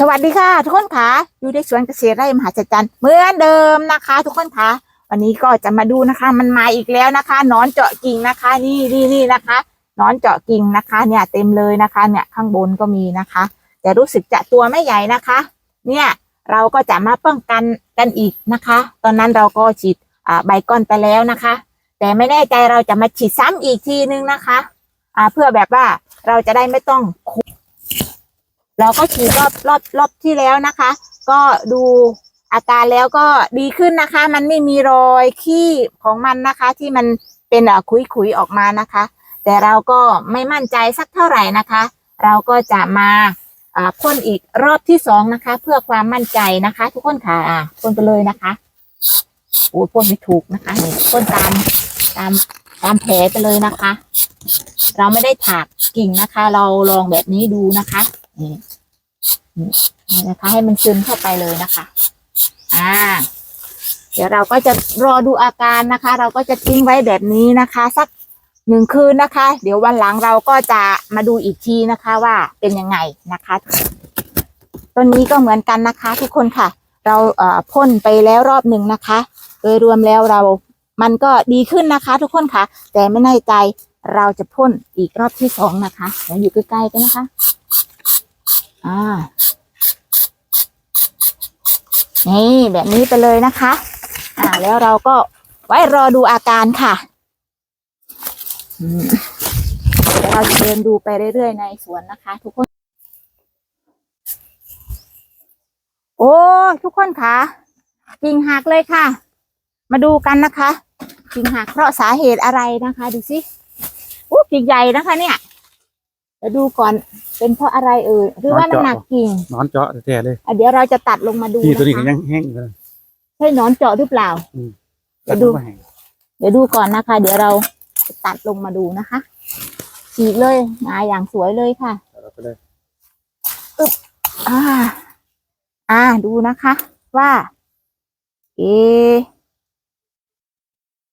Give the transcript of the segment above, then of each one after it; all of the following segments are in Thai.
สวัสดีค่ะ ทุกคนค่ะอยู่ในสวนเกษตรไร่มหาจัจรรย์เหมือนเดิมนะคะ ทุกคนค่ะวันนี้ก็จะมาดูนะคะ มันมาอีกแล้วนะคะนอนเจาะกิ่งนะคะ นี่นี่นี่นะคะนอนเจาะกิ่งนะคะ เนี่ยเต็มเลยนะคะ เนี่ยข้างบนก็มีนะคะ แต่รู้สึกจะตัวไม่ใหญ่นะคะ เนี่ยเราก็จะมาป้องกันกันอีกนะคะ ตอนนั้นเราก็ฉีดอ่าใบก้อนไปแล้วนะคะ แต่ไม่แน่ใจเราจะมาฉีดซ้ำอีกทีนึงนะคะอ่าเพื่อแบบว่าเราจะได้ไม่ต้องคุ เราก็ฉีดรอบรอบรอบที่แล้วนะคะ ก็ดูอาการแล้วก็ดีขึ้นนะคะ มันไม่มีรอยขี้ของมันนะคะ ที่มันเป็นอะคุยคุยๆออกมานะคะ แต่เราก็ไม่มั่นใจสักเท่าไหร่นะคะ เราก็จะมาอ่าพ่นอีกรอบที่สองนะคะ เพื่อความมั่นใจนะคะ ทุกคนค่ะอ่าพ่นไปเลยนะคะโอ้พ่นไม่ถูกนะคะนี่พ่นตามตามตามแผลไปเลยนะคะ เราไม่ได้ถากกิ่งนะคะ เราลองแบบนี้ดูนะคะ นี่นี่นี่นะคะ ให้มันซึมเข้าไปเลยนะคะ อ่า เดี๋ยวเราก็จะรอดูอาการนะคะ เราก็จะทิ้งไว้แบบนี้นะคะ สักหนึ่งคืนนะคะ เดี๋ยววันหลังเราก็จะมาดูอีกทีนะคะว่าเป็นยังไงนะคะต้นนี้ก็เหมือนกันนะคะ ทุกคนค่ะ เราเอ่อพ่นไปแล้วรอบหนึ่งนะคะ โดยรวมแล้วเรามันก็ดีขึ้นนะคะ ทุกคนค่ะ แต่ไม่แน่ใจเราจะพ่นอีกรอบที่สองนะคะเดี๋ยวอยู่ใกล้ๆกันนะคะ อ่านี่แบบนี้ไปเลยนะคะ อ่า แล้วเราก็ไว้รอดูอาการค่ะอืมเราเดินดูไปเรื่อยๆ ในสวนนะคะ ทุกคน โอ้ทุกคนค่ะกิ่งหักเลยค่ะ มาดูกันนะคะกิ่งหักเพราะสาเหตุอะไรนะคะ ดูสิอู้กิ่งใหญ่นะคะเนี่ย ดี๋ยวดูก่อนเป็นเพราะอะไรเอ่ยหรือว่าน้ำหนักกิ่งนอนเจาะแท้ๆเลยอะเดี๋ยวเราจะตัดลงมาดูที่ตัวนี้นะก็คะยังแห้งอยู่เลยใช่หนอนเจาะหรือเปล่าเดี๋ตัยดวดูมาให้เดี๋ยวดูก่อนนะคะ เดี๋ยวเราจะตัดลงมาดูนะคะฉีกเลยมาอย่างสวยเลยค่ะตัดออกไปเลยอ่า อ่าดูนะคะ ว่า เอ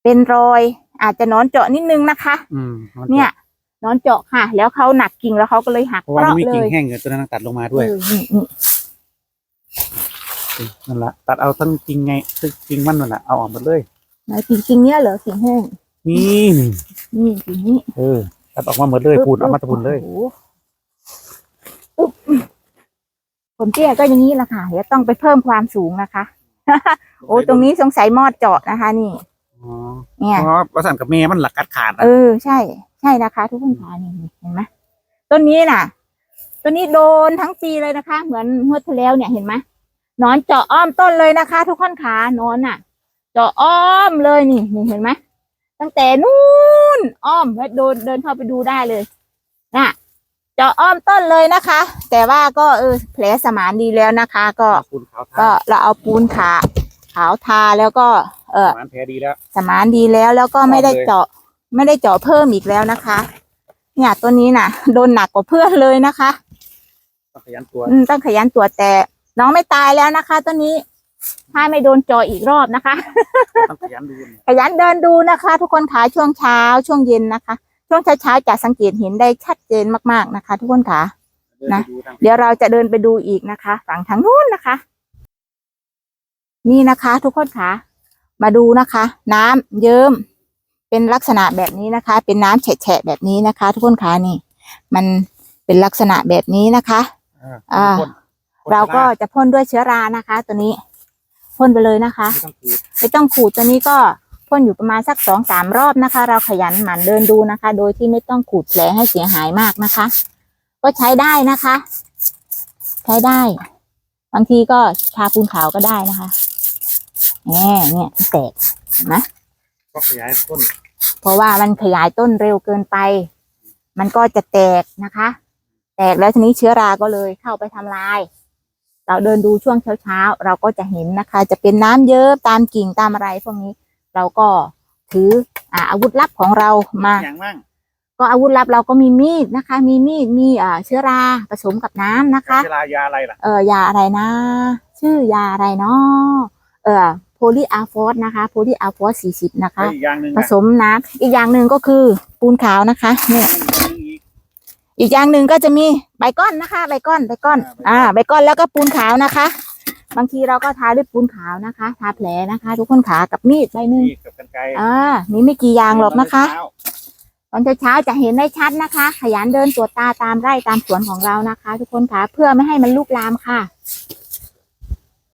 เป็นรอย อาจจะหนอนเจาะนิดนึงนะคะอืมนอนเนี่ยเจาะห นอนเจาะค่ะ แล้วเขาหนักกิ่งแล้วเขาก็เลยหักเพราะว่ามันมีเลกิ่งยแห้งอยู่ตัวนั้นตัดลงมาด้วยเออนี่นี่นั่นแหละตัดเอาทั้งกิ่งไงทั้งกิ่งมันนั่นแหละเอาออกหมดเลยไหนกิ่งกิ่งเนี้ยเหรอกิ่งแห้งนี่นี่นี่กิ่งนี้เออตัดออกมาหมดเลยปูนเอามาตะปูนเลยโอ้โหอึ๊บผมเตี้ยก็อย่างนี้แหละค่ะเดี๋ยวต้องไปเพิ่มความสูงนะคะ โอ้ตรงนี้สงสัยมอดเจาะนะคะ นี่อ๋อเนี่ยเพราะประสานกับเมย์มันหลักกัดขาดนะเออใช่ ใช่นะคะ ทุกคนค่ะนี่เห็นไหมต้นนี้น่ะ ต้นนี้โดนทั้งปีเลยนะคะ เหมือนเมื่อที่แล้วเนี่ยเห็นไหมหนอนเจาะอ้อมต้นเลยนะคะ ทุกคนขาหนอนน่ะ เจาะอ้อมเลยนี่นี่เห็นไหมตั้งแต่นู้นอ้อมแล้วโดนเดินเข้าไปดูได้เลยน่ะเจาะอ้อมต้นเลยนะคะ แต่ว่าก็เออแผลสมานดีแล้วนะคะ ก็ปูนขาวก็ทาเราเอาปูนขาขาวทาแล้วก็ เออหวานแพ้ดีแล้ว สมานดีแล้วแล้วก็ไม่ได้ชอบเลยเจาะ ไม่ได้เจาะเพิ่มอีกแล้วนะคะ เนี่ยตัวนี้น่ะ โดนหนักกว่าเพื่อนเลยนะคะต้องขยันตัวอืมต้องขยันตรวจแต่น้องไม่ตายแล้วนะคะตัวนี้ถ้าไม่โดนเจาะอีกรอบนะคะ ต้องขยันดูเนี่ยขยันเดินดูนะคะ ทุกคนขาช่วงเช้าช่วงเย็นนะคะ ช่วงเช้าเช้าๆจะสังเกตเห็นได้ชัดเจนมากๆนะคะ ทุกคนขา เดินะไปดูทางเดี๋ยวเราจะเดินไปดูอีกนะคะ ฝั่งทางนู้นนะคะ นี่นะคะ ทุกคนคะมาดูนะคะ น้ำเยิ้ม เป็นลักษณะแบบนี้นะคะ เป็นน้ำแฉะๆแบบนี้นะคะ ทุกคนคะนี่ มันเป็นลักษณะแบบนี้นะคะอ่าพ่นพ่นเราก็ได้จะพ่นด้วยเชื้อรานะคะ ตัวนี้พ่นไปเลยนะคะไม่ต้องขูดไม่ต้องขูดตัวนี้ก็พ่นอยู่ประมาณสักสองสามรอบนะคะ เราขยันหมั่นเดินดูนะคะ โดยที่ไม่ต้องขูดแผลให้เสียหายมากนะคะ ก็ใช้ได้นะคะ ใช้ได้ บางทีก็ทาปูนขาวก็ได้นะคะแหมเนี่ยที่แตกเห็นไหมก็ขยายพ่น เพราะว่ามันขยายต้นเร็วเกินไป มันก็จะแตกนะคะ แตกแล้วทีนี้เชื้อราก็เลยเข้าไปทำลาย เราเดินดูช่วงเช้าๆเราก็จะเห็นนะคะ จะเป็นน้ำเยอะตามกิ่งตามอะไรพวกนี้ เราก็ถืออ่าอาวุธลับของเรามาอย่างมั่งก็อาวุธลับเราก็มีมีดนะคะ มีมีดมีอ่าเชื้อราผสมกับน้ำนะคะเวลายาอะไรล่ะเออยาอะไรนะ ชื่อยาอะไรเนาะเออโพลีอาฟอสนะคะโพลีอาฟอสสี่สิบนะคะแล้วอีกอย่างหนึ่งผอะสมน้ำอีกอย่างหนึ่งก็คือปูนขาวนะคะเนี่ยอีกอีกอย่างหนึ่งก็จะมีใบก้อนนะคะ ใบก้อนใบก้อน อ่า ใบก้อนแล้วก็ปูนขาวนะคะ บางทีเราก็ทาด้วยปูนขาวนะคะทาแผลนะคะ ทุกคนขากับมีดใบหนึ่งมีดกับกันไกรอ่ามีไม่กี่อย่างหรอกนะคะเช้าตอนเช้าๆจะเห็นได้ชัดนะคะ ขยันเดินตรวจตาตามไร่ตามสวนของเรานะคะ ทุกคนค่ะเพื่อไม่ให้มันลุกลามค่ะ